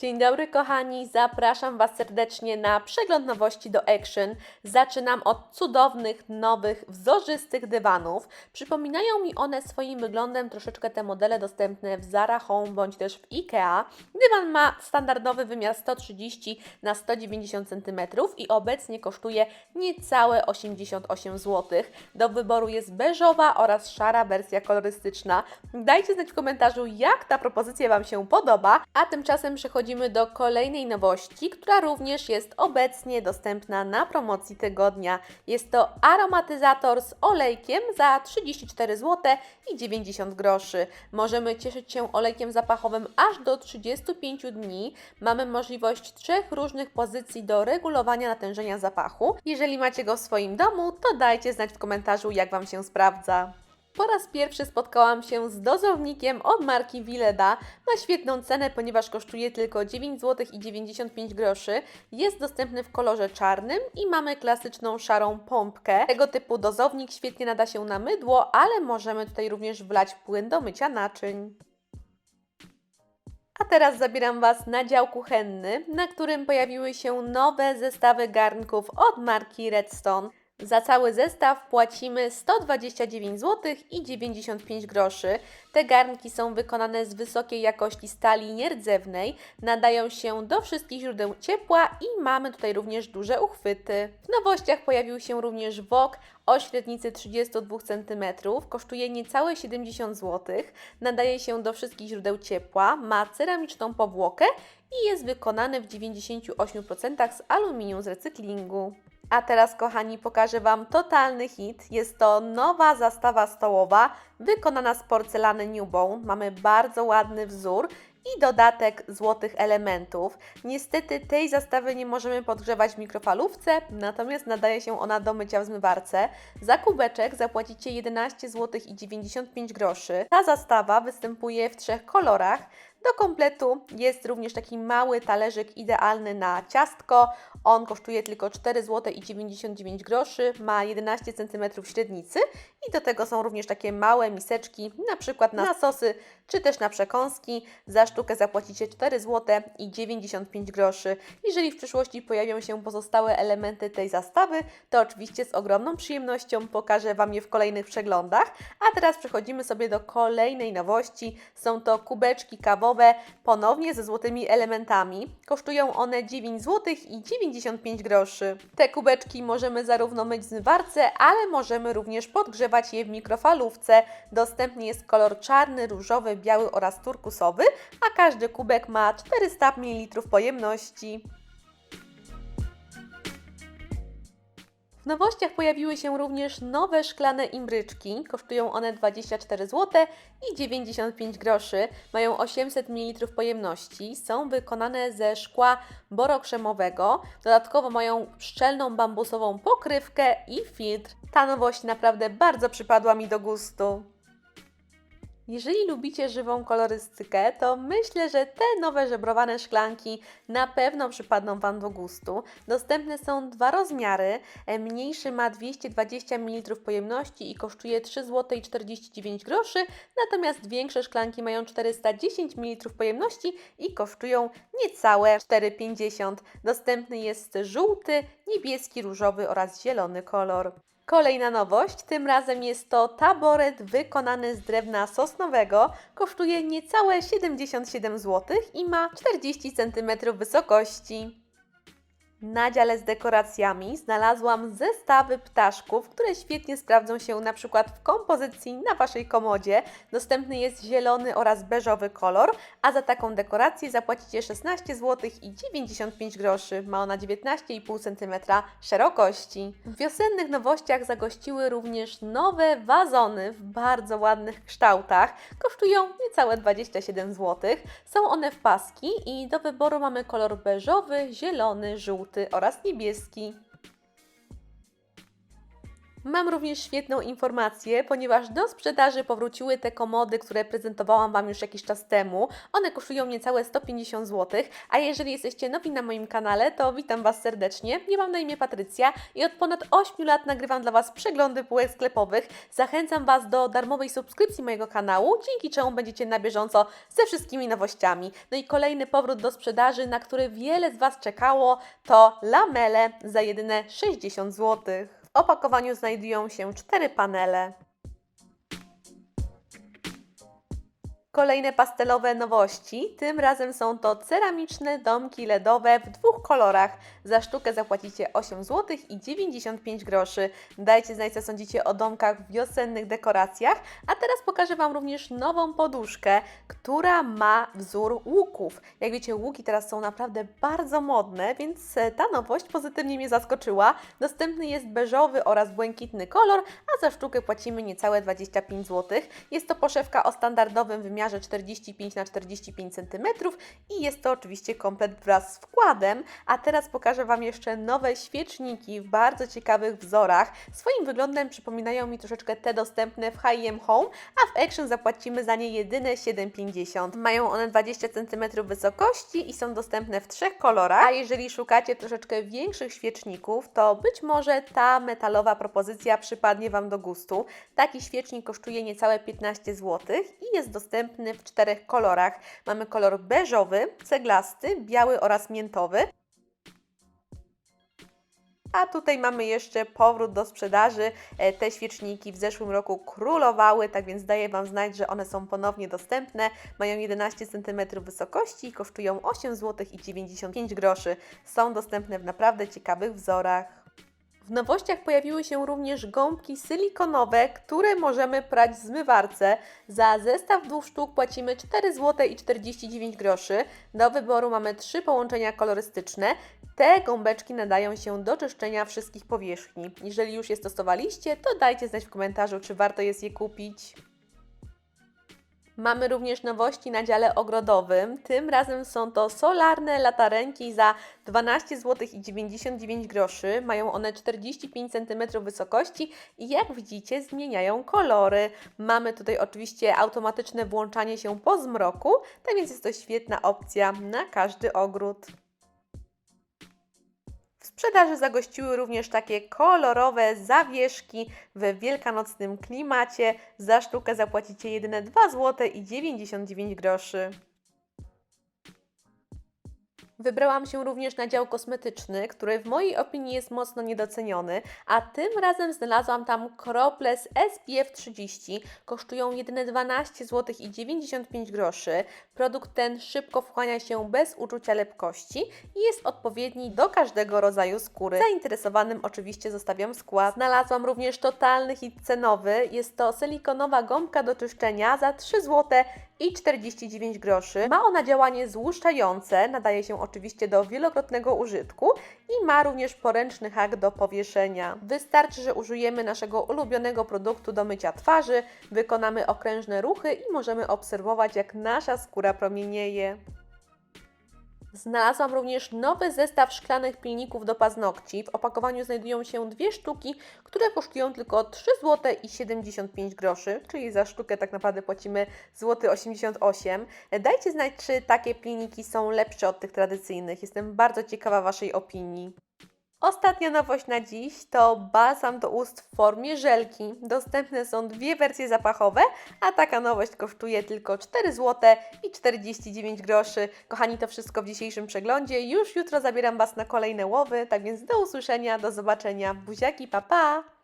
Dzień dobry kochani, zapraszam Was serdecznie na przegląd nowości do Action. Zaczynam od cudownych, nowych, wzorzystych dywanów. Przypominają mi one swoim wyglądem troszeczkę te modele dostępne w Zara Home bądź też w IKEA. Dywan ma standardowy wymiar 130 na 190 cm i obecnie kosztuje niecałe 88 zł. Do wyboru jest beżowa oraz szara wersja kolorystyczna. Dajcie znać w komentarzu, jak ta propozycja Wam się podoba, a tymczasem przechodzimy do kolejnej nowości, która również jest obecnie dostępna na promocji tygodnia. Jest to aromatyzator z olejkiem za 34 zł i 90 groszy. Możemy cieszyć się olejkiem zapachowym aż do 35 dni. Mamy możliwość trzech różnych pozycji do regulowania natężenia zapachu. Jeżeli macie go w swoim domu, to dajcie znać w komentarzu, jak Wam się sprawdza. Po raz pierwszy spotkałam się z dozownikiem od marki Willeda. Ma świetną cenę, ponieważ kosztuje tylko 9 zł i 95 groszy. Jest dostępny w kolorze czarnym i mamy klasyczną szarą pompkę. Tego typu dozownik świetnie nada się na mydło, ale możemy tutaj również wlać płyn do mycia naczyń. A teraz zabieram Was na dział kuchenny, na którym pojawiły się nowe zestawy garnków od marki Redstone. Za cały zestaw płacimy 129 zł i 95 groszy. Te garnki są wykonane z wysokiej jakości stali nierdzewnej, nadają się do wszystkich źródeł ciepła i mamy tutaj również duże uchwyty. W nowościach pojawił się również wok o średnicy 32 cm, kosztuje niecałe 70 zł, nadaje się do wszystkich źródeł ciepła, ma ceramiczną powłokę i jest wykonany w 98% z aluminium z recyklingu. A teraz, kochani, pokażę Wam totalny hit. Jest to nowa zastawa stołowa wykonana z porcelany Newbone. Mamy bardzo ładny wzór i dodatek złotych elementów. Niestety tej zastawy nie możemy podgrzewać w mikrofalówce, natomiast nadaje się ona do mycia w zmywarce. Za kubeczek zapłacicie 11 zł i 95 groszy. Ta zastawa występuje w trzech kolorach. Do kompletu jest również taki mały talerzyk idealny na ciastko. On kosztuje tylko 4 zł i 99 groszy, ma 11 cm średnicy i do tego są również takie małe miseczki, na przykład na sosy czy też na przekąski. Za sztukę zapłacicie 4 zł i 95 groszy. Jeżeli w przyszłości pojawią się pozostałe elementy tej zastawy, to oczywiście z ogromną przyjemnością pokażę Wam je w kolejnych przeglądach. A teraz przechodzimy sobie do kolejnej nowości. Są to kubeczki kawowe, ponownie ze złotymi elementami. Kosztują one 9 zł i 95 groszy. Te kubeczki możemy zarówno myć w zmywarce, ale możemy również podgrzewać je w mikrofalówce. Dostępny jest kolor czarny, różowy, biały oraz turkusowy, a każdy kubek ma 400 ml pojemności. Nowościach pojawiły się również nowe szklane imbryczki. Kosztują one 24 zł i 95 groszy. Mają 800 ml pojemności. Są wykonane ze szkła borokrzemowego. Dodatkowo mają szczelną bambusową pokrywkę i filtr. Ta nowość naprawdę bardzo przypadła mi do gustu. Jeżeli lubicie żywą kolorystykę, to myślę, że te nowe żebrowane szklanki na pewno przypadną Wam do gustu. Dostępne są dwa rozmiary. E, Mniejszy ma 220 ml pojemności i kosztuje 3 zł i 49 groszy, natomiast większe szklanki mają 410 ml pojemności i kosztują niecałe 4,50. Dostępny jest żółty, niebieski, różowy oraz zielony kolor. Kolejna nowość, tym razem jest to taboret wykonany z drewna sosnowego. Kosztuje niecałe 77 zł i ma 40 cm wysokości. Na dziale z dekoracjami znalazłam zestawy ptaszków, które świetnie sprawdzą się na przykład w kompozycji na Waszej komodzie. Dostępny jest zielony oraz beżowy kolor, a za taką dekorację zapłacicie 16 zł i 95 groszy. Ma ona 19,5 cm szerokości. W wiosennych nowościach zagościły również nowe wazony w bardzo ładnych kształtach. Kosztują niecałe 27 zł. Są one w paski i do wyboru mamy kolor beżowy, zielony, żółty oraz niebieski. Mam również świetną informację, ponieważ do sprzedaży powróciły te komody, które prezentowałam Wam już jakiś czas temu. One kosztują niecałe 150 zł, a jeżeli jesteście nowi na moim kanale, to witam Was serdecznie. Ja mam na imię Patrycja i od ponad 8 lat nagrywam dla Was przeglądy półek sklepowych. Zachęcam Was do darmowej subskrypcji mojego kanału, dzięki czemu będziecie na bieżąco ze wszystkimi nowościami. No i kolejny powrót do sprzedaży, na który wiele z Was czekało, to lamele za jedyne 60 zł. W opakowaniu znajdują się cztery panele. Kolejne pastelowe nowości. Tym razem są to ceramiczne domki LEDowe w dwóch kolorach. Za sztukę zapłacicie 8 zł i 95 groszy. Dajcie znać, co sądzicie o domkach w wiosennych dekoracjach. A teraz pokażę Wam również nową poduszkę, która ma wzór łuków. Jak wiecie, łuki teraz są naprawdę bardzo modne, więc ta nowość pozytywnie mnie zaskoczyła. Dostępny jest beżowy oraz błękitny kolor, a za sztukę płacimy niecałe 25 zł. Jest to poszewka o standardowym wymiarze 45 na 45 cm i jest to oczywiście komplet wraz z wkładem. A teraz pokażę Wam jeszcze nowe świeczniki w bardzo ciekawych wzorach. Swoim wyglądem przypominają mi troszeczkę te dostępne w H&M Home, a w Action zapłacimy za nie jedyne 7,50. Mają one 20 cm wysokości i są dostępne w trzech kolorach. A jeżeli szukacie troszeczkę większych świeczników, to być może ta metalowa propozycja przypadnie Wam do gustu. Taki świecznik kosztuje niecałe 15 zł i jest dostępny w czterech kolorach. Mamy kolor beżowy, ceglasty, biały oraz miętowy. A tutaj mamy jeszcze powrót do sprzedaży. E, Te świeczniki w zeszłym roku królowały, tak więc daję Wam znać, że one są ponownie dostępne. Mają 11 cm wysokości i kosztują 8 zł i 95 groszy. Są dostępne w naprawdę ciekawych wzorach. W nowościach pojawiły się również gąbki silikonowe, które możemy prać w zmywarce. Za zestaw dwóch sztuk płacimy 4 zł i 49 groszy. Do wyboru mamy trzy połączenia kolorystyczne. Te gąbeczki nadają się do czyszczenia wszystkich powierzchni. Jeżeli już je stosowaliście, to dajcie znać w komentarzu, czy warto jest je kupić. Mamy również nowości na dziale ogrodowym. Tym razem są to solarne latarenki za 12 zł i 99 groszy. Mają one 45 cm wysokości i jak widzicie zmieniają kolory. Mamy tutaj oczywiście automatyczne włączanie się po zmroku, tak więc jest to świetna opcja na każdy ogród. Sprzedaży zagościły również takie kolorowe zawieszki w wielkanocnym klimacie. Za sztukę zapłacicie jedyne 2 zł i 99 groszy. Wybrałam się również na dział kosmetyczny, który w mojej opinii jest mocno niedoceniony, a tym razem znalazłam tam krople z SPF 30. Kosztują jedyne 12 zł i 95 groszy. Produkt ten szybko wchłania się bez uczucia lepkości i jest odpowiedni do każdego rodzaju skóry. Zainteresowanym oczywiście zostawiam skład. Znalazłam również totalny hit cenowy. Jest to silikonowa gąbka do czyszczenia za 3 zł i 49 groszy. Ma ona działanie złuszczające, nadaje się oczywiście do wielokrotnego użytku i ma również poręczny hak do powieszenia. Wystarczy, że użyjemy naszego ulubionego produktu do mycia twarzy, wykonamy okrężne ruchy i możemy obserwować jak nasza skóra promienieje. Znalazłam również nowy zestaw szklanych pilników do paznokci. W opakowaniu znajdują się dwie sztuki, które kosztują tylko 3 zł i 75 groszy, czyli za sztukę tak naprawdę płacimy złoty 88. Dajcie znać, czy takie pilniki są lepsze od tych tradycyjnych. Jestem bardzo ciekawa Waszej opinii. Ostatnia nowość na dziś to balsam do ust w formie żelki. Dostępne są dwie wersje zapachowe, a taka nowość kosztuje tylko 4 zł i 49 groszy. Kochani, to wszystko w dzisiejszym przeglądzie. Już jutro zabieram Was na kolejne łowy, tak więc do usłyszenia, do zobaczenia. Buziaki, pa pa!